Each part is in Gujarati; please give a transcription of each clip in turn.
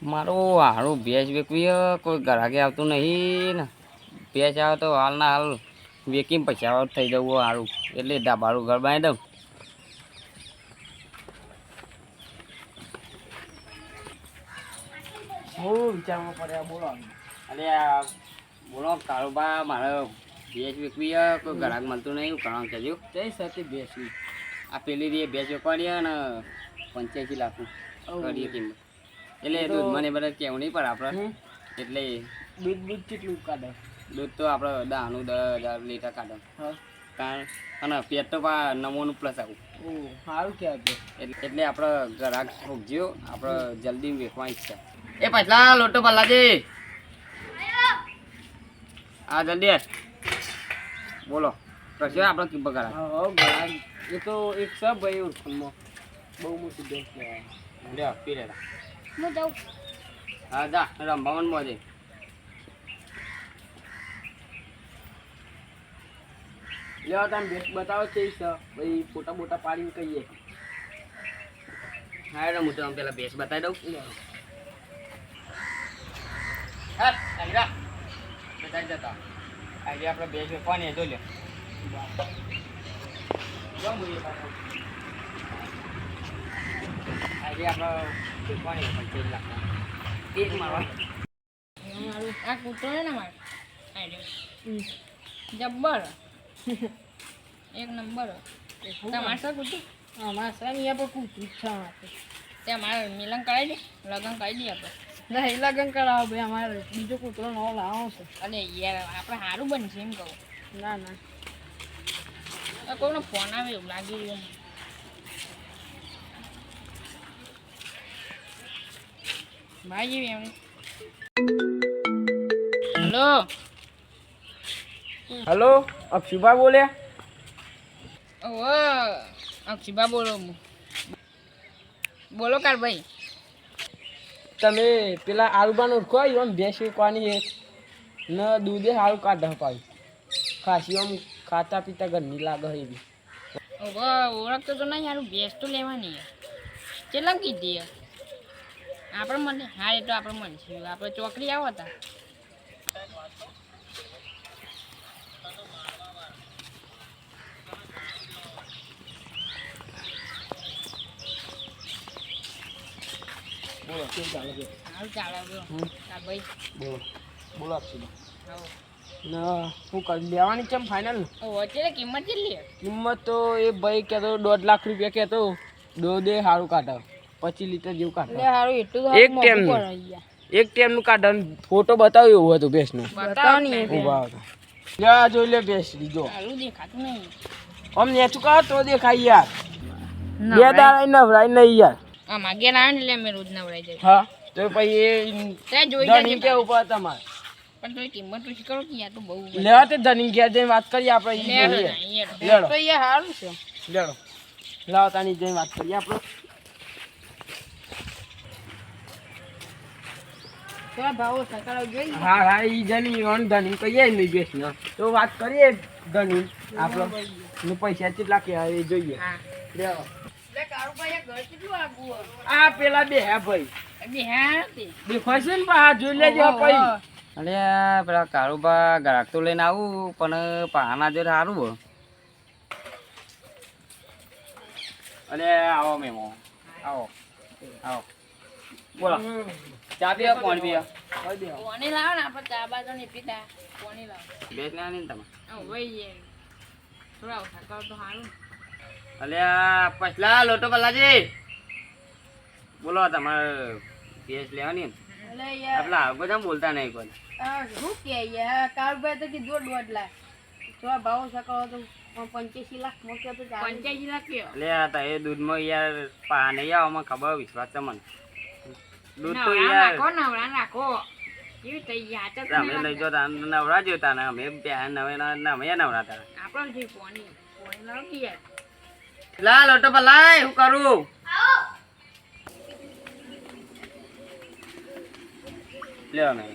મારું હારું ભેંસ વેકવી કોઈ ગ્રાહકે આવતું નહીં ને. ભેંસ આવે તો હાલના હાલ વેકીને પૈસા થઈ જવું સારું એટલે ધાબાળું ઘર બાંધી દઉં. બહુ વિચારવા પડે બોલો અરે બોલો કાળુબા મારે ભેંસ વેચવી કોઈ ગ્રાહક મળતું નહીં હું કરવાનું કહેજો. જઈ સાથે બેસવી આ પેલી રી ભેંસ વેચવાની ને પંચ્યાસી લાખનું. કરીએ કિંમત. એટલે દૂધ મને બધા કેવું નહીં પડે આપણે. એટલે દૂધ દૂધ કેટલું કાઢે? દૂધ તો આપણે દાનું દસ હજાર લીટર કાઢે. કારણ અને પેટ તો પા નમોનું પ્લસ આવું. સારું કહેવાય છે એટલે આપણે ગ્રાહક ભોગજ્યો આપણે જલ્દી વેચવા ઈચ્છા. એ પાછલા લોટો પલાજી. હા જલ્દી. બોલો. કશો આપણે કિંમત કરા હા એ તો એક સબ ભાઈ બહુ મોટી બેંક કહેવાય લ્યો પી લેલા હું જાઉં. લેવા તમે બેસ બતાવો છે? ભાઈ ફોટા પાડીને કહીએ. હા હું પેલા ભેંસ બતાવી દઉં. હા આવી રા બતાવી જતા આજે આપણે ભેંસ વેચવાની જો બતાવું. આજે આપણે મારવા આ કૂતરો ને મારે જબ્બર એક નંબર તમારે શું કૂતરું અમારા સર અહીંયા પર કૂતરું જ છે ત્યાં મારે મિલન કરાવી દે લગ્ન કરી આપણે ના. એ લગન કરાવો ભાઈ અમારે બીજો કૂતરો નવો લાવો છે અને યાર આપણે સારું બનશે એમ કહું ના ના કોઈનો ફોન આવે એવું લાગી રહ્યું. ભાઈ જેવી એમ હલો. હલો અક્ષુભા બોલ્યા ઓહો અક્ષિબા બોલો બોલો કાર ભાઈ તમે પેલા આલુબાન ઓળખો એમ ભેંસ વેચવાની એક? ન દૂધે સારું કાઢે પાડ્યું ખાસી આમ ખાતા પીતા ઘરની લાગે એવી. ઓળખતો તો નહીં યાર ભેંસ તો લેવાની કેટલા કીધી આપણે મને હા એ તો આપણે મળીશું આપણે ચોકડી આવો હતા બોલો કેવું ચાલે છે? સારું ચાલે બોલો ભાઈ. બોલો બોલો અક્ષુભા ના શું કરી? લેવાની છે ફાઇનલ અત્યારે કિંમત કેટલી કિંમત તો એ ભાઈ કહેતો દોઢ લાખ રૂપિયા કહેતો. દો દે સારું કાઢે. પચીસ લીટર જેવું કાઢે એક ટેમ એક ટેમનું અને ફોટો બતાવ્યો એવું હતું ભેંસ. નું લ્યા જોઈ લે ભેંસ નહીં. આમ નેચું કાઢ તો દેખાય યાર. બે દાડા નવરાય નહીં યાર. આ માગે લાવે ને એટલે અમે રોજ નવડાઈ જાય. હા તો પછી જોઈ કેવું તમારે? પણ તો કિંમત ઓછી કરો કે યાર તો બહુ લેવા તે ધણી ઘેર જઈને વાત કરીએ આપણે લેડો તો સારું છે. લેડો. લાવો તાની જઈને વાત કરીએ આપણે. થોડા ભાવો સકાળો જોઈ હા હા ઈ જની ઓન ધણી કહીએ ને બેસનો તો વાત કરીએ ધણી આપણો. ને પૈસા કેટલા કે એ જોઈએ. લેવો. આ ઘર કેટલું આગું હોય? આ પેલા બે હે ભાઈ. બે હા? દેખાય છે ને પા જોઈ લેજો ભાઈ. અને પેલા કાળુબા ગ્રાહક તો લઈને આવું પણ પાના જો સારું હો. અરે આવો મેમો. આવો. આવો. બોલો. ચા પીવા કોણ પીવા? કહી લાવો ને આપણે ચા બાજો નહીં પીતા. કોની લાવો. બેસ લેવાની ને તમે? એ. થોડા તો સારું અલે પછલા લોટો પલાજી બોલો તમારે ભેંસ લેવાની ને? એટલે બધા બોલતા નહીં કોઈ. શું કે યાર? કારુભાઈ તો કીધું દોઢ લાખ થોડા ભાવો સકાળો તો પંચ્યાસી લાખ મૂક્યો તો પંચ્યાસી લાખ એટલે તા એ દૂધમાં યાર પા નહીં ખબર વિશ્વાસ છે મને. દૂધ તો યાર રાખો નવરા રાખો કેવી થઈ તો તમે લઈ જો નવરા જોતા ને અમે ત્યાં નવે નવે નવરા તા આપણો જે પોણી પોણી લાવો કે યાર લા લોટો પલાય હું કરું લ્યો ને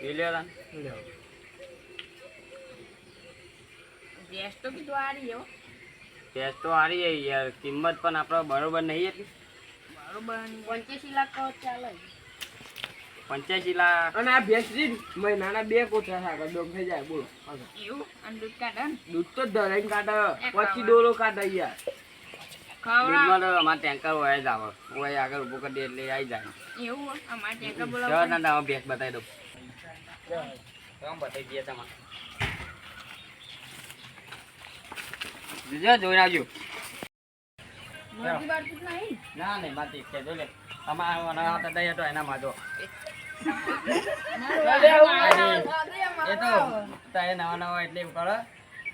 એ લ્યો તા ગેસ તો કીધું આ રહી તો યાર કિંમત પણ આપણે બરોબર નહીં એટલી બરોબર પંચ્યાસી લાખ કહો ચાલે. પંચ્યાસી લાખ. અને આ ભેંસ મહિનાના બે કોથળા થાય ડોમ થઈ જાય બોલો એવું? અને દૂધ કાઢે દૂધ તો ધરાઈને કાઢે. પછી ડોલો કાઢે યાર. દૂધમાં તો અમારે ટેન્કર હોય જ આવે હોય આગળ ઊભું કરી દે એટલે આવી જાય. એવું? અમારે ટેન્કર બોલાવો ના ના ભેંસ બતાવી દઉં. કેમ બતાવી દઈએ તમારે? જોઈને આવજો. ના નહીં માતી છે જો લે. તમારે મને દઈએ તો એના માં જો એ તો તારે નવા નવા એટલે એવું કરો.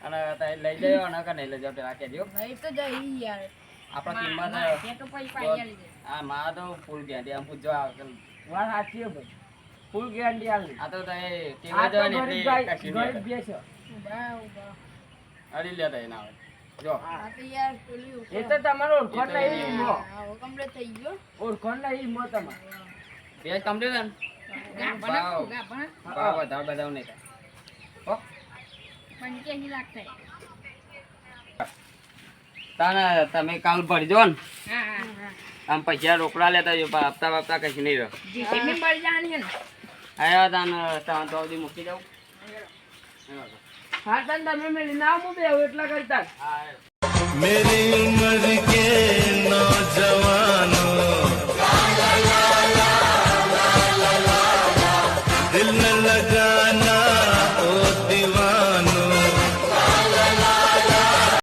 અને તારે લઈ જજો અને કે નહીં લઈ જાઓ પેલા કહેજો નહીં તો જઈ યાર. આપણા કિંમત આ મારા તો ફૂલ ગેરંટી આમ પૂછજો વાત સાચી ભાઈ? ફૂલ ગેરંટી આલી. આ તો તારે કેવા તો જાય ને ગરીબ એટલે ગાય- નહીં. અડી લેતા એના આવે જો. એ તો તમારો ઓળખણ એ એ- મો. કમ્પ્લીટ થઈ ગયો. हाँ, ઓળખણ મો તમારે. કમ્પ્લીટ ને? બધા નહીં થાય હો. પંચ્યાસી લાખ થાય તાને તમે કાલ ભરજો ને? હા હા હા. આમ પૈસા રોકડા લેતા જો હપ્તા બપ્તા કશું નહીં રહો હા છે ને. આવ્યા તાને તાન તો સુધી મૂકી જાઉં હા તને તમે મેલી ના મૂકે એટલા કરતા. મેરી ઉમર કે